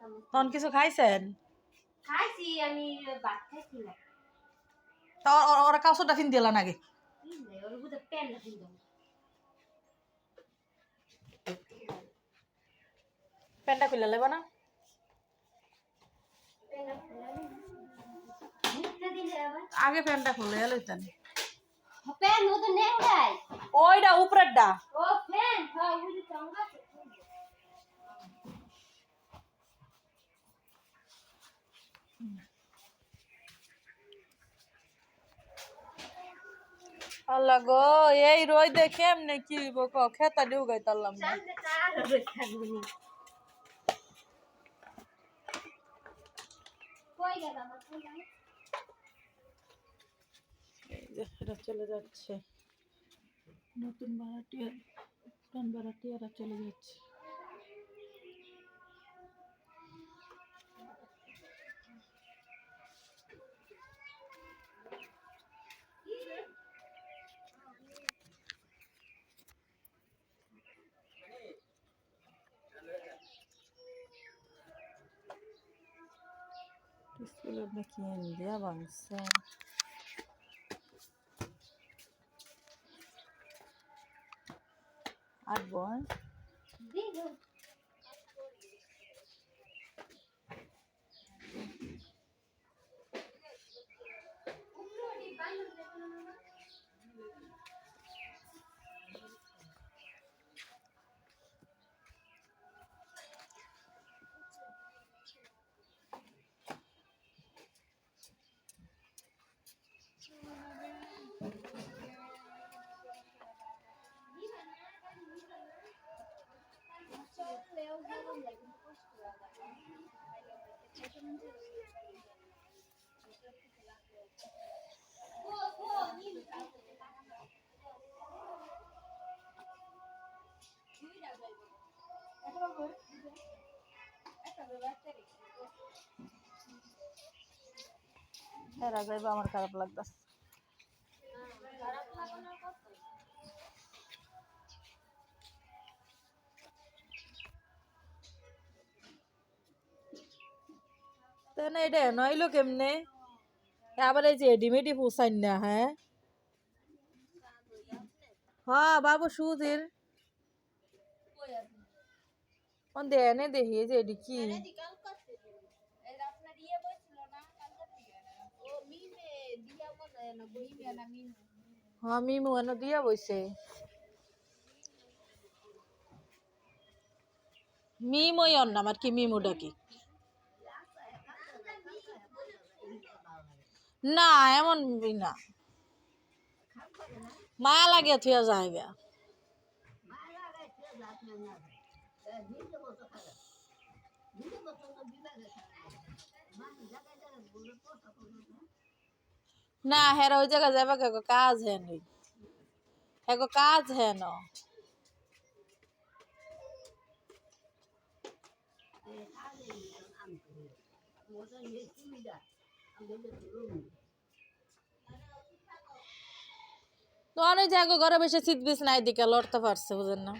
তখন কিছু খাইছেন? খাইছি আমি ভাত খাইছি না। তা ওরা কাউসুটা ফিন দিলা নাকি? প্যান্টটা খুলে লেবা না। আগে প্যান্টটা খুলে লইতেন পেন ও তো নেই ওইটা উপরেরটা ও ফ্যান হ্যাঁ ওই যে আল্লাহ গো, এই রই দেখে এমনি কি বক খেতা ডিউ গাইতাল্লাম না। সামনে তার রেখা গুনি কই গেল আমার ফোন এই যে এটা চলে যাচ্ছে। নতুন ভাড়াটিয়া পুরান ভাড়াটিয়ারা চলে যাচ্ছে। স্কুলের নাকি ইন্ডিয়া বাংসা আর এরা যাইবা আমার খারাপ লাগতেছে। তাহলে এটা নইলো কেমনে? আবার এই যে এডিমেডি পোসাইন না হ্যাঁ? হ্যাঁ বাবু সুধীর। দেনে দেখি যে এডি কি? হ্যাঁ মিমু এনে দিয়া বইছে। মিমই অন্য আমার কি মিমু ডাকি। না, এমন না। মায়া লাগে থুয়া গা না, হেরা ওই জায়গায় যাবে কেগো কাজ হেন হেগো কাজ হেন। তো অনেক জায়গা ঘরে বসে শীত বিছ নাই দিকে লড়তে পারছে বুঝেন না।